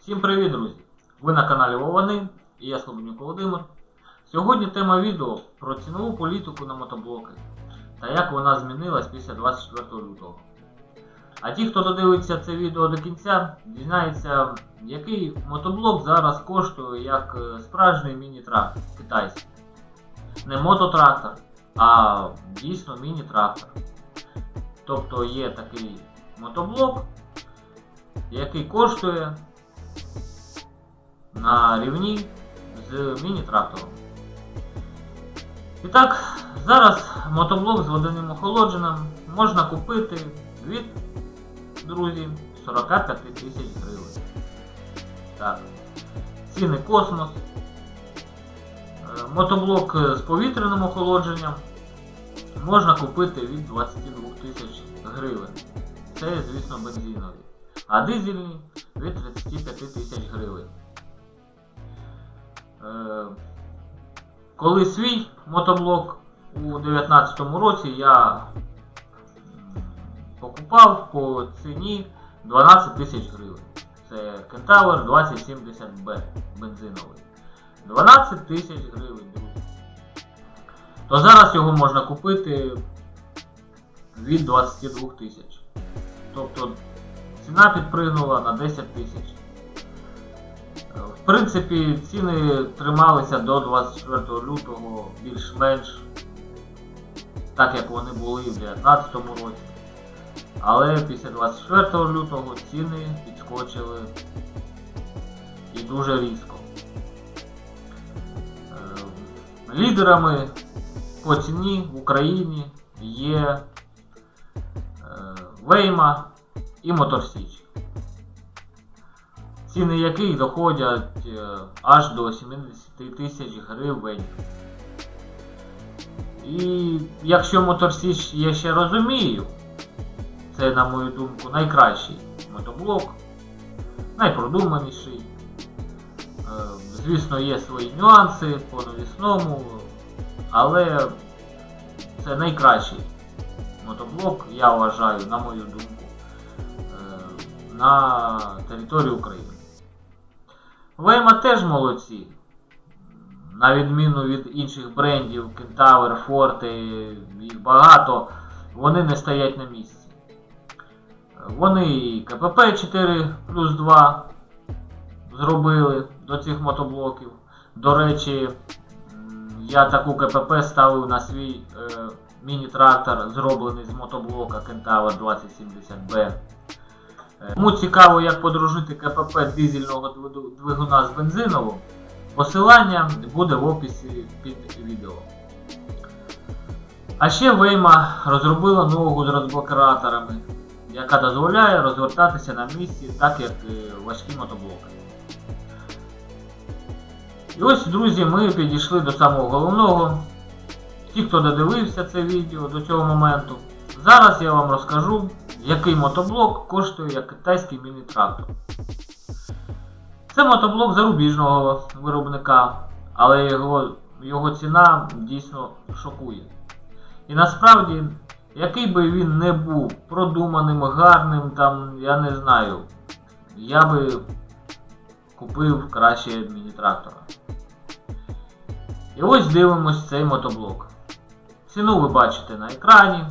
Всім привіт, друзі! Ви на каналі Вовани і я Слободнюк Володимир. Сьогодні тема відео про цінову політику на мотоблоки та як вона змінилась після 24 лютого. А ті, хто додивиться це відео до кінця, дізнається, який мотоблок зараз коштує як е, справжній міні-трактор китайський. Не мототрактор, а дійсно міні-трактор. Тобто є такий мотоблок, який коштує на рівні з міні-трактором. І так, зараз мотоблок з водяним охолодженням можна купити від, друзі, 45 тисяч гривень. Так. Ціни космос. Е, Мотоблок з повітряним охолодженням можна купити від 22 тисяч гривень. Це, звісно, бензинові. А дизельні від 35 тисяч гривень. Е, Коли свій мотоблок у 2019 році я покупав по ціні 12 тисяч гривень. Це Kentaur 2070B бензиновий. 12 тисяч гривень, друзі. То зараз його можна купити від 22 тисяч. Тобто ціна підпригнула на 10 тисяч. В принципі, ціни трималися до 24 лютого більш-менш так, як вони були в 2019 році. Але після 24 лютого ціни підскочили і дуже різко. Е, Лідерами по ціні в Україні є е, Вейма і Моторсіч ціни яких доходять е, аж до 70 тисяч гривень. І якщо Моторсіч я ще розумію, це, на мою думку, найкращий мотоблок, найпродуманіший. Е, Звісно, є свої нюанси по навісному, але це найкращий мотоблок, я вважаю, на мою думку, е, на території України. Вейма теж молодці. На відміну від інших брендів, Kentaur, Forte, їх багато, вони не стоять на місці. Вони і КПП 4 плюс 2 зробили до цих мотоблоків. До речі, я таку КПП ставив на свій е, міні-трактор, зроблений з мотоблока Kentaur 2070B. Е, Кому цікаво, як подружити КПП дизельного двигуна з бензиновим, посилання буде в описі під відео. А ще Вейма розробила ногу з розблокаторами, яка дозволяє розвертатися на місці, так як важкі мотоблоки. І ось, друзі, ми підійшли до самого головного. Ті, хто додивився це відео до цього моменту, зараз я вам розкажу, який мотоблок коштує як китайський міні-трактор. Це мотоблок зарубіжного виробника, але його, його ціна дійсно шокує. І насправді, який би він не був продуманим, гарним, там, я не знаю, я би купив краще міні-трактора. І ось дивимось цей мотоблок. Ціну ви бачите на екрані.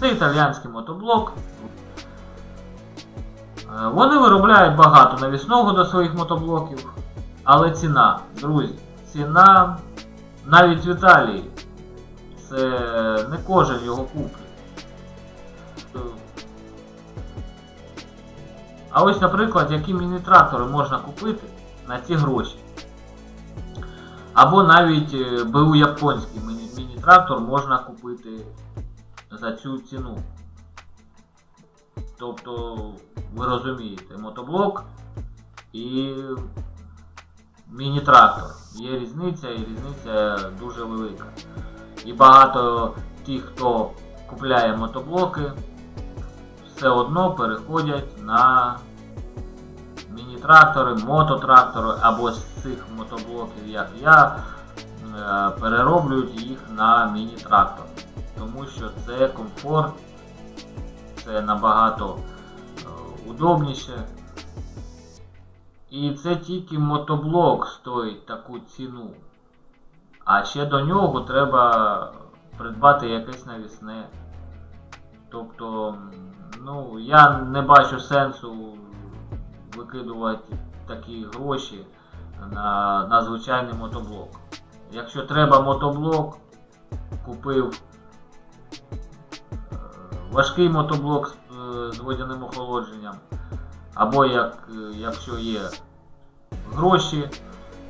Це італіянський мотоблок. Е, Вони виробляють багато навісного до своїх мотоблоків, але ціна, друзі, ціна навіть в Італії. Це не кожен його куплять. Е, А ось, наприклад, які міні-трактори можна купити на ці гроші. Або навіть е, БУ японський міні-трактор можна купити за цю ціну. Тобто, ви розумієте, мотоблок і міні-трактор. Є різниця і різниця дуже велика. І багато тих, хто купляє мотоблоки, все одно переходять на міні-трактори, мототрактори або з цих мотоблоків, як я, е, перероблюють їх на міні-трактор. Тому що це комфорт, це набагато е, удобніше. І це тільки мотоблок стоїть таку ціну. А ще до нього треба придбати якесь навісне. Тобто, ну, я не бачу сенсу викидувати такі гроші на, на звичайний мотоблок. Якщо треба мотоблок, купив важкий мотоблок з, е, з водяним охолодженням, або як, е, якщо є гроші,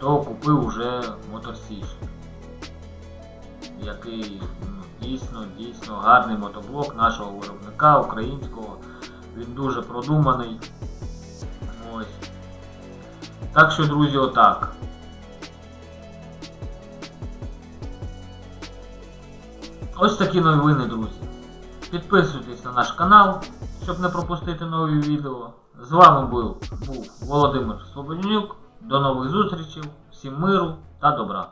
то купив уже моторсіч, який дійсно, дійсно гарний мотоблок нашого виробника українського. Він дуже продуманий. Ось. Так що, друзі, отак. Ось такі новини, друзі. Підписуйтесь на наш канал, щоб не пропустити нові відео. З вами був, був Володимир Слободнюк. До нових зустрічей, всім миру та добра.